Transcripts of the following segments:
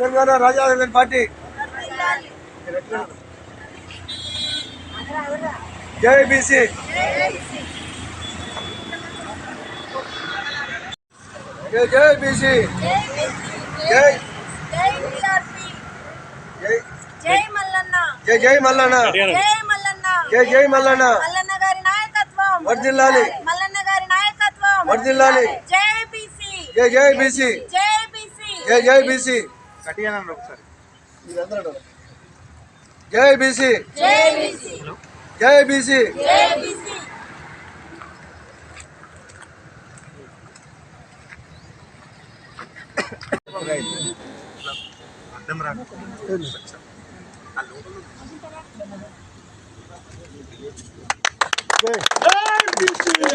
తెలంగాణ రాజ్యాంగ పార్టీ. జై బీసీ. జై జై బీసీ. జై. జై. టీఆర్పీ జై జై మల్లన్న. జై జై మల్లన్న. జై మల్లన్న. జై జై మల్లన్న. మల్లన్న గారి నాయకత్వం. వర్ధిల్లాలి. మల్లన్న గారి నాయకత్వం. వర్ధిల్లాలి. జై బీసీ. జై జై బీసీ. జై బీసీ. జై జై బీసీ. జై బీసీ జై బీసీ జై బీసీ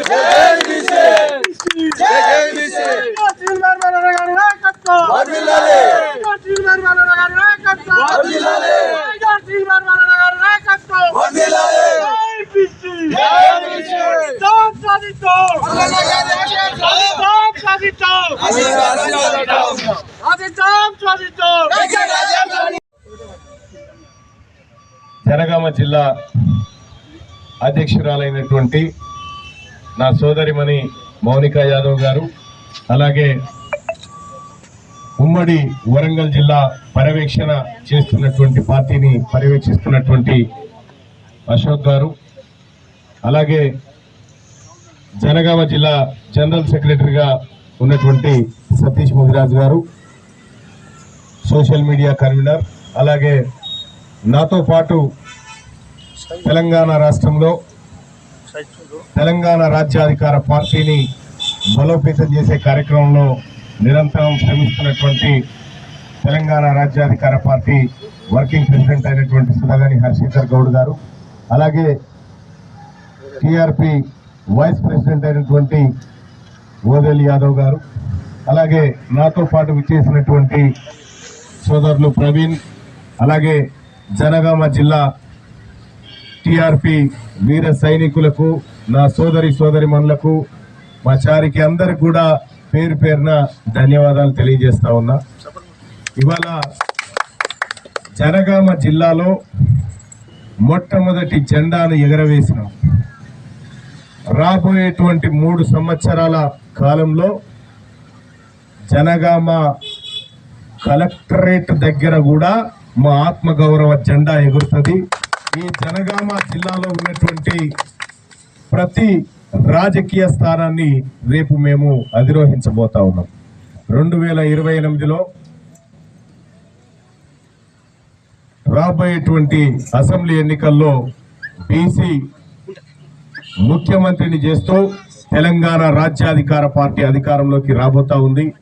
జై బీసీ జై జై బీసీ వర్ధిల్లాలి. వర్ధిల్లాలి. జనగామ జిల్లా అధ్యక్షురాలైనటువంటి నా సోదరిమణి మౌనిక యాదవ్ గారు అలాగే ఉమ్మడి వరంగల్ జిల్లా పర్యవేక్షణ చేస్తున్నటువంటి పార్టీని పర్యవేక్షిస్తున్నటువంటి అశోక్ గారు అలాగే జనగామ జిల్లా జనరల్ సెక్రటరీగా ఉన్నటువంటి సతీష్ ముదిరాజ్ గారు సోషల్ మీడియా కన్వీనర్ అలాగే నాతో పాటు తెలంగాణ రాష్ట్రంలో తెలంగాణ రాజ్యాధికార పార్టీని బలోపేతం చేసే కార్యక్రమంలో నిరంతరం శ్రమిస్తున్నటువంటి తెలంగాణ రాజ్యాధికార పార్టీ వర్కింగ్ ప్రెసిడెంట్ అయినటువంటి సుధాగాని హర్షేఖర్ గౌడ్ గారు అలాగే టిఆర్పి వైస్ ప్రెసిడెంట్ అయినటువంటి ఓదేల్ యాదవ్ గారు అలాగే నాతో పాటు విచ్చేసినటువంటి సోదరులు ప్రవీణ్ అలాగే జనగామ జిల్లా టిఆర్పి వీర సైనికులకు నా సోదరి సోదరి మనులకు మా చారికి అందరికి కూడా పేరు పేరున ధన్యవాదాలు తెలియజేస్తా ఉన్నా. ఇవాళ జనగామ జిల్లాలో మొట్టమొదటి జెండాను ఎగరవేసినాం. రాబోయేటువంటి మూడు సంవత్సరాల కాలంలో జనగామ కలెక్టరేట్ దగ్గర కూడా మా ఆత్మగౌరవ జెండా ఎగురుతుంది. ఈ జనగామ జిల్లాలో ఉన్నటువంటి ప్రతి రాజకీయ స్థానాన్ని రేపు మేము అధిరోహించబోతా ఉన్నాం. రెండు వేల ఇరవై ఎనిమిదిలో రాబోయేటువంటి అసెంబ్లీ ఎన్నికల్లో బీసీ ముఖ్యమంత్రిని చేస్తూ తెలంగాణ రాజ్యాధికార పార్టీ అధికారంలోకి రాబోతా ఉంది.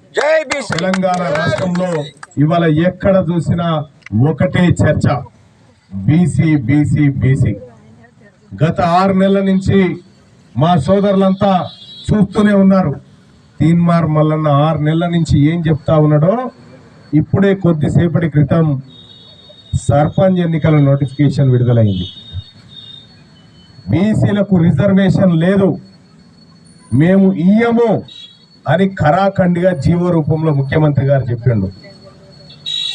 తెలంగాణ రాష్ట్రంలో ఇవాళ ఎక్కడ చూసినా ఒకటే చర్చ. BC BC BC. గత ఆరు నెలల నుంచి మా సోదరులంతా చూస్తూనే ఉన్నారు. తీన్మార్ మల్లన్న ఆరు నెలల నుంచి ఏం చెప్తా ఉన్నాడో ఇప్పుడే కొద్దిసేపటి క్రితం సర్పంచ్ ఎన్నికల నోటిఫికేషన్ విడుదలైంది. బీసీలకు రిజర్వేషన్ లేదు. మేము ఇయ్యము అని ఖరాఖండిగా జీవో రూపంలో ముఖ్యమంత్రి గారు చెప్పిండు.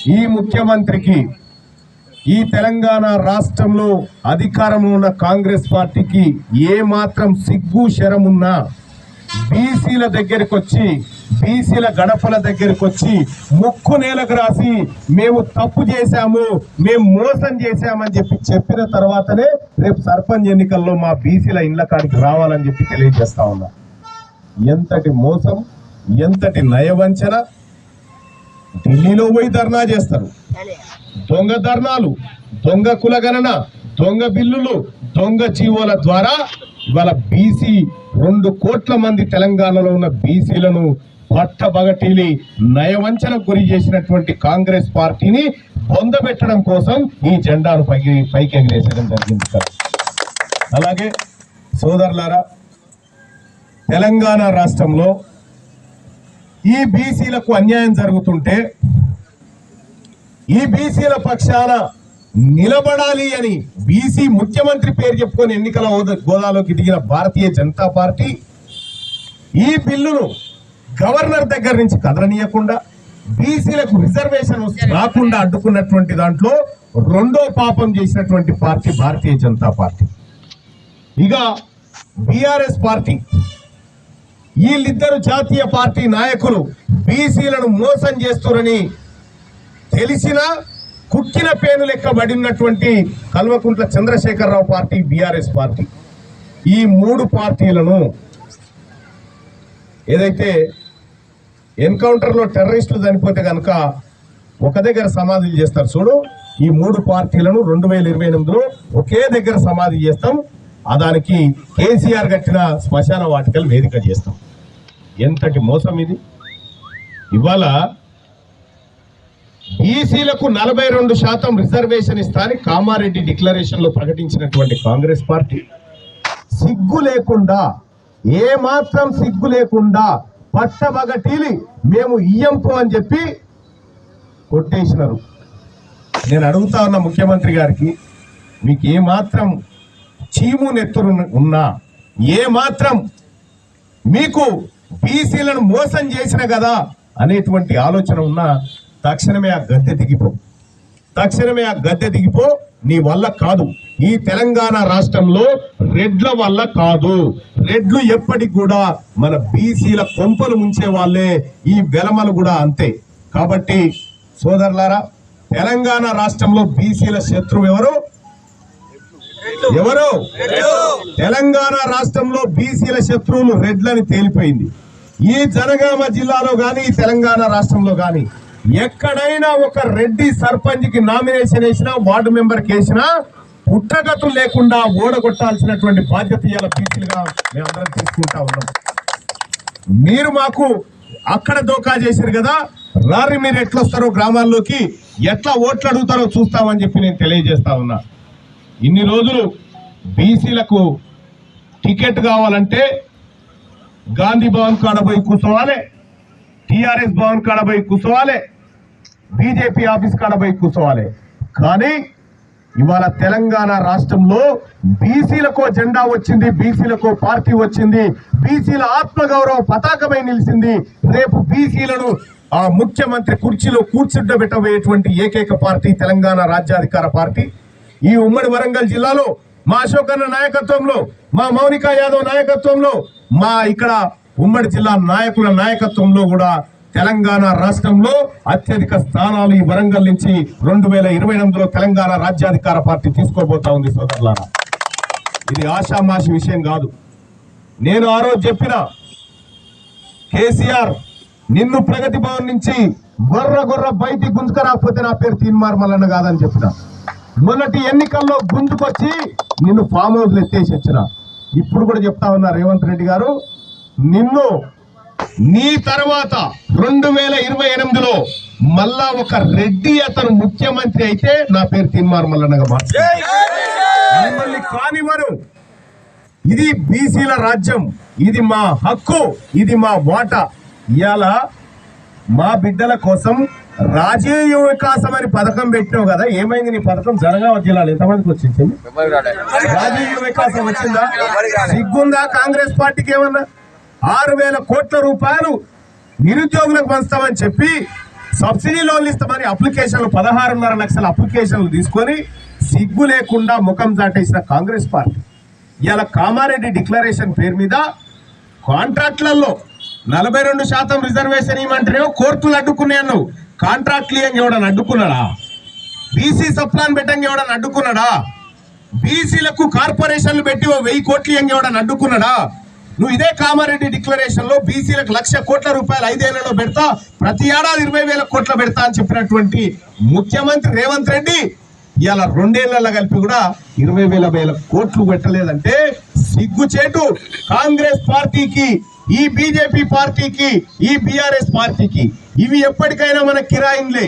ఈ ముఖ్యమంత్రికి ఈ తెలంగాణ రాష్ట్రంలో అధికారంలో ఉన్న కాంగ్రెస్ పార్టీకి ఏ మాత్రం సిగ్గు శరం ఉన్నా బీసీల దగ్గరికి వచ్చి బీసీల గడపల దగ్గరికి వచ్చి ముక్కు నేలకు రాసి మేము తప్పు చేశాము మేము మోసం చేశామని చెప్పి చెప్పిన తర్వాతనే రేపు సర్పంచ్ ఎన్నికల్లో మా బీసీల ఇళ్ళ కాడికి రావాలని చెప్పి తెలియజేస్తా ఉన్నా. ఎంతటి మోసం ఎంతటి నయవంచన ఢిల్లీలో పోయి ధర్నా చేస్తారు. దొంగ ధర్నాలు దొంగ కులగణన దొంగ బిల్లులు దొంగ జీవోల ద్వారా ఇవాళ బీసీ రెండు కోట్ల మంది తెలంగాణలో ఉన్న బీసీలను పట్టబగటీలి నయవంచన గురి చేసినటువంటి కాంగ్రెస్ పార్టీని పొందబెట్టడం కోసం ఈ జెండాను పైకి పైకి ఎగిరేసడం జరిగింది సార్. అలాగే సోదరులారా తెలంగాణ రాష్ట్రంలో ఈ బీసీలకు అన్యాయం జరుగుతుంటే ఈ బీసీల పక్షాన నిలబడాలి అని బీసీ ముఖ్యమంత్రి పేరు చెప్పుకొని ఎన్నికల గోదాలోకి దిగిన భారతీయ జనతా పార్టీ ఈ బిల్లును గవర్నర్ దగ్గర నుంచి కదలనీయకుండా బీసీలకు రిజర్వేషన్ రాకుండా అడ్డుకున్నటువంటి దాంట్లో రెండో పాపం చేసినటువంటి పార్టీ భారతీయ జనతా పార్టీ. ఇక బీఆర్ఎస్ పార్టీ. వీళ్ళిద్దరు జాతీయ పార్టీ నాయకులు బీసీలను మోసం చేస్తురని తెలిసిన కుక్కిన పేను లెక్క పడినటువంటి Kalvakuntla Chandrashekhar Rao party BRS party. ఈ మూడు పార్టీలను ఏదైతే ఎన్కౌంటర్లో టెర్రరిస్టులు చనిపోతే కనుక ఒక దగ్గర సమాధులు చేస్తారు. చూడు ఈ మూడు పార్టీలను రెండు వేల ఇరవై ఎనిమిదిలో ఒకే దగ్గర సమాధి చేస్తాం. ఆ దానికి కేసీఆర్ కట్టిన శ్మశాన వాటికలు వేదిక చేస్తాం. ఎంతటి మోసం ఇది? ఇవాళ బీసీలకు నలభై రెండు శాతం రిజర్వేషన్ ఇస్తారని కామారెడ్డి డిక్లరేషన్లో ప్రకటించినటువంటి కాంగ్రెస్ పార్టీ. సిగ్గు లేకుండా ఏ మాత్రం సిగ్గు లేకుండా పట్టబగటీలి మేము ఇయ్యంపు అని చెప్పి కొట్టేసినారు. నేను అడుగుతా ఉన్న ముఖ్యమంత్రి గారికి మీకు ఏ మాత్రం చీము నెత్తురు ఉన్నా ఏ మాత్రం మీకు బీసీలను మోసం చేసిన కదా అనేటువంటి ఆలోచన ఉన్నా తక్షణమే ఆ గద్దె దిగిపో. తక్షణమే ఆ గద్దె దిగిపో నీ వల్ల కాదు. ఈ తెలంగాణ రాష్ట్రంలో రెడ్ల వల్ల కాదు. రెడ్లు ఎప్పటికి కూడా మన బీసీల కొంపలు ముంచే వాళ్ళే ఈ వెలమలు కూడా అంతే. కాబట్టి సోదరులారా తెలంగాణ రాష్ట్రంలో బీసీల శత్రువు ఎవరు? ఎవరు? తెలంగాణ రాష్ట్రంలో బీసీల శత్రువులు రెడ్లని తేలిపోయింది. ఈ జనగామ జిల్లాలో కానీ ఈ తెలంగాణ రాష్ట్రంలో కానీ ఎక్కడైనా ఒక రెడ్డి సర్పంచ్కి నామినేషన్ వేసినా వార్డు మెంబర్ వేసినా పుట్టగతులు లేకుండా ఓడగొట్టాల్సినటువంటి బాధ్యత ఇవాళ బీసీలుగా మేమందరం తీసుకుంటా ఉన్నాం. మీరు మాకు అక్కడ దోకా చేశారు కదా రారి మీరు ఎట్లా వస్తారో గ్రామాల్లోకి ఎట్లా ఓట్లు అడుగుతారో చూస్తామని చెప్పి నేను తెలియజేస్తా ఉన్నా. ఇన్ని రోజులు బీసీలకు టికెట్ కావాలంటే గాంధీ భవన్ కాడ పోయి కూర్చోవాలి. టిఆర్ఎస్ భవన్ కాడ పోయి కూర్చోవాలి. బీజేపీ ఆఫీస్ కాడ పోయి కూర్చోవాలి. కానీ ఇవాళ తెలంగాణ రాష్ట్రంలో బీసీలకో జెండా వచ్చింది బీసీలకో పార్టీ వచ్చింది బీసీల ఆత్మగౌరవ పతాకమై నిలిచింది. రేపు బీసీలను ఆ ముఖ్యమంత్రి కుర్చీలో కూర్చుండబెట్టబోయేటువంటి ఏకైక పార్టీ తెలంగాణ రాజ్యాధికార పార్టీ. ఈ ఉమ్మడి వరంగల్ జిల్లాలో మా అశోకన్న నాయకత్వంలో మా మౌనిక యాదవ్ నాయకత్వంలో మా ఇక్కడ ఉమ్మడి జిల్లా నాయకుల నాయకత్వంలో కూడా తెలంగాణ రాష్ట్రంలో అత్యధిక స్థానాలు ఈ వరంగల్ నుంచి రెండు వేల ఇరవై ఎనిమిదిలో తెలంగాణ రాజ్యాధికార పార్టీ తీసుకోబోతా ఉంది సోదరులారా. ఇది ఆషామాషి విషయం కాదు. నేను ఆ రోజు చెప్పిన కేసీఆర్ నిన్ను ప్రగతి భవన్ నుంచి గొర్ర గొర్ర బయటికి గుంజుకరాకపోతే నా పేరు తీన్మార్ మల్లన్న కాదని చెప్పిన. మొన్నటి ఎన్నికల్లో గుంజుకొచ్చి నిన్ను ఫామ్ హౌస్ ఎత్తేసి వచ్చిన. ఇప్పుడు కూడా చెప్తా ఉన్నా రేవంత్ రెడ్డి గారు నిన్ను నీ తర్వాత రెండు వేల ఇరవై ఎనిమిదిలో మళ్ళా ఒక రెడ్డి అతను ముఖ్యమంత్రి అయితే నా పేరు తీన్మార్ మల్లన్నగా మిమ్మల్ని కానివ్వరు ఇది బీసీల రాజ్యం. ఇది మా హక్కు. ఇది మా వాటా. ఇవాళ మా బిడ్డల కోసం రాజీవ్ వికాసం అని పథకం పెట్టినావు కదా ఏమైంది నీ పథకం? జనగామ జిల్లాలో ఎంతమందికి వచ్చింది రాజీవ్ వికాసం వచ్చిందా? సిగ్గుందా కాంగ్రెస్ పార్టీకి ఏమన్నా? ఆరు వేల కోట్ల రూపాయలు నిరుద్యోగులకు పంచుతామని చెప్పి సబ్సిడీ లోన్లు ఇస్తామని అప్లికేషన్లు పదహారున్నర లక్షల అప్లికేషన్లు తీసుకొని సిగ్గు లేకుండా ముఖం చాటేసిన కాంగ్రెస్ పార్టీ. ఇవాళ కామారెడ్డి డిక్లరేషన్ పేరు మీద కాంట్రాక్ట్లలో నలభై రెండు శాతం రిజర్వేషన్ ఇవ్వమంటేనేమో కోర్టులు అడ్డుకున్నాను కాంట్రాక్ట్లు ఇవ్వంగా ఎవడని అడ్డుకున్నాడా? బీసీ సప్లాన్ పెట్టంగా ఎవడని అడ్డుకున్నాడా? బీసీలకు కార్పొరేషన్లు పెట్టి ఓ వెయ్యి కోట్లు ఇవ్వంగా ఎవడని అడ్డుకున్నాడా? నువ్వు ఇదే కామారెడ్డి డిక్లరేషన్లో బీసీలకు లక్ష కోట్ల రూపాయలు ఐదేళ్ళలో పెడతా ప్రతి ఏడాది ఇరవై వేల కోట్ల పెడతా అని చెప్పినటువంటి ముఖ్యమంత్రి రేవంత్ రెడ్డి ఇవాళ రెండేళ్ళలో కలిపి కూడా ఇరవై వేల వేల కోట్లు పెట్టలేదంటే సిగ్గుచేటు కాంగ్రెస్ పార్టీకి ఈ బీజేపీ పార్టీకి ఈ బీఆర్ఎస్ పార్టీకి ఇవి ఎప్పటికైనా మన కిరాయిన్లే.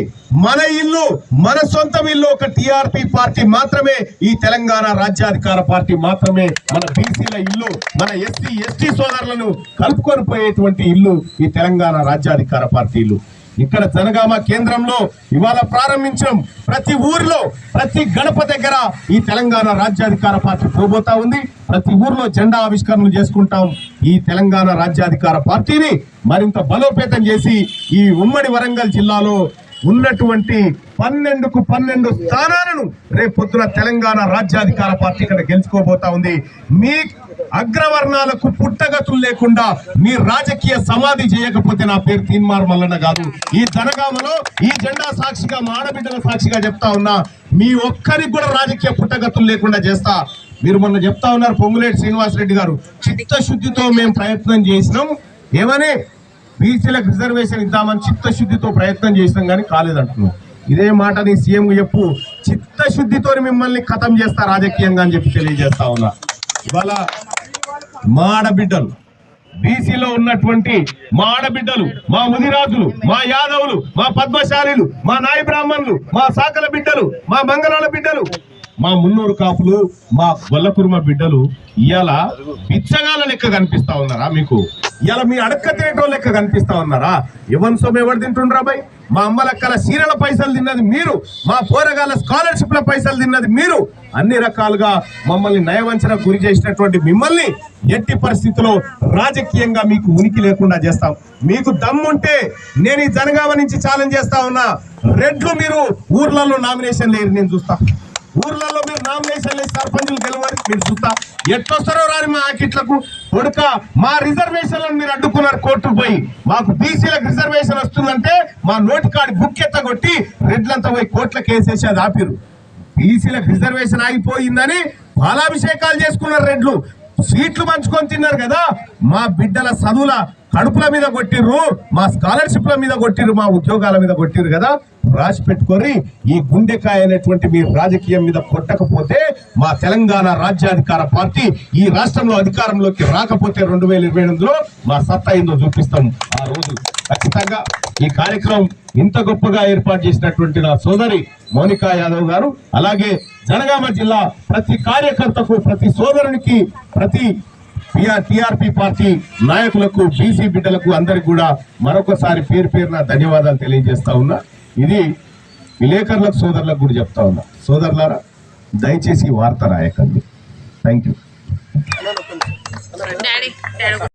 మన ఇల్లు మన సొంతం ఇల్లు ఒక టిఆర్పి పార్టీ మాత్రమే ఈ తెలంగాణ రాజ్యాధికార పార్టీ మాత్రమే మన బీసీల ఇల్లు మన ఎస్సీ ఎస్టీ సోదరులను కలుపుకొని పోయేటువంటి ఇల్లు ఈ తెలంగాణ రాజ్యాధికార పార్టీ ఇల్లు. ఇక్కడ జనగామ కేంద్రంలో ఇవాళ ప్రారంభించడం ప్రతి ఊరిలో ప్రతి గడప దగ్గర ఈ తెలంగాణ రాజ్యాధికార పార్టీ పోబోతా ఉంది. ప్రతి ఊర్లో జెండా ఆవిష్కరణలు చేసుకుంటాం. ఈ తెలంగాణ రాజ్యాధికార పార్టీని మరింత బలోపేతం చేసి ఈ ఉమ్మడి వరంగల్ జిల్లాలో ఉన్నటువంటి పన్నెండుకు పన్నెండు స్థానాలను రేపొద్దున తెలంగాణ రాజ్యాధికార పార్టీ ఇక్కడ గెలుచుకోబోతా ఉంది. మీ అగ్రవర్ణాలకు పుట్టగతులు లేకుండా మీ రాజకీయ సమాధి చేయకపోతే నా పేరు తీన్మార్ మల్లన్న కాదు. ఈ జనగామలో ఈ జెండా సాక్షిగా మా ఆడబిడ్డల సాక్షిగా చెప్తా ఉన్నా మీ ఒక్కరికి కూడా రాజకీయ పుట్టగతులు లేకుండా చేస్తా. మీరు మొన్న చెప్తా ఉన్నారు పొంగులేటి శ్రీనివాసరెడ్డి గారు. చిత్తశుద్ధితో మేము ప్రయత్నం చేసినాం. ఏమని? బీసీలకు రిజర్వేషన్ ఇద్దామని చిత్తశుద్ధితో ప్రయత్నం చేసినాం కానీ కాలేదంటున్నాం. ఇదే మాట నీ సీఎం చెప్పు. చిత్తశుద్ధితో మిమ్మల్ని ఖతం చేస్తా రాజకీయంగా అని చెప్పి తెలియజేస్తా ఉన్నా. ఇవాళ మా ఆడబిడ్డలు బీసీలో ఉన్నటువంటి మా ఆడబిడ్డలు మా ముదిరాజులు మా యాదవులు మా పద్మశాలీలు మా నాయ బ్రాహ్మణులు మా సాకల బిడ్డలు మా మంగళాల బిడ్డలు మా మున్నూరు కాపులు మా గొల్లకుర్మ బిడ్డలు ఇలా బిచ్చగాల లెక్క కనిపిస్తా ఉన్నారా మీకు? ఇలా మీ అడక్క తినేటో లెక్క కనిపిస్తా ఉన్నారా? ఎవరి సొమ్ము ఎవరు తింటుండ్రా బై? మా అమ్మలక్కల సీరల పైసలు తిన్నది మీరు మా పోరగాళ్ళ స్కాలర్షిప్ల పైసలు తిన్నది మీరు. అన్ని రకాలుగా మమ్మల్ని నయవంచన గురి చేసినటువంటి మిమ్మల్ని ఎట్టి పరిస్థితుల్లో రాజకీయంగా మీకు ఉనికి లేకుండా చేస్తాం. మీకు దమ్ముంటే నేను ఈ జనగామ నుంచి ఛాలెంజ్ చేస్తా ఉన్నా. రెడ్లు మీరు ఊర్లలో నామినేషన్ లేరు నేను చూస్తా. ఊర్లలో మీరు నామినేషన్ లేసి సర్పంచులు గెలవాలి మీరు చూస్తా. ఎట్లొస్తారో రాని మా ఆకిట్లకు కొడుక మా రిజర్వేషన్లను మీరు అడ్డుకున్నారు కోర్టుకు పోయి. మాకు బీసీలకు రిజర్వేషన్ వస్తుందంటే మా నోటి కాడి బుక్ ఎత్తగొట్టి రెడ్లంతా పోయి కోర్టులకు వేసేసి అది ఆపిరు బీసీలకు రిజర్వేషన్ ఆగిపోయిందని బాలాభిషేకాలు చేసుకున్నారు రెడ్లు. సీట్లు పంచుకొని తిన్నారు కదా మా బిడ్డల చదువుల కడుపుల మీద కొట్టిర్రు మా స్కాలర్షిప్ల మీద కొట్టిర్రు మా ఉద్యోగాల మీద కొట్టిర్రు కదా రాసి పెట్టుకొని ఈ గుండెకాయ అనేటువంటి మీ రాజకీయం మీద కొట్టకపోతే మా తెలంగాణ రాజ్యాధికార పార్టీ ఈ రాష్ట్రంలో అధికారంలోకి రాకపోతే రెండు వేల ఇరవై ఎనిమిదిలో మా సత్తా ఏందో చూపిస్తాం ఆ రోజు. ఖచ్చితంగా ఈ కార్యక్రమం ఇంత గొప్పగా ఏర్పాటు చేసినటువంటి నా సోదరి మౌనికా యాదవ్ గారు అలాగే జనగామ జిల్లా ప్రతి కార్యకర్తకు ప్రతి సోదరునికి ప్రతి టిఆర్పి పార్టీ నాయకులకు బీసీ బిడ్డలకు అందరికి కూడా మరొకసారి పేరు పేరున ధన్యవాదాలు తెలియజేస్తా ఉన్నా. ఇది విలేకరులకు సోదరులకు కూడా చెప్తా ఉన్నా. సోదరులారా దయచేసి వార్త రాయకండి. Thank you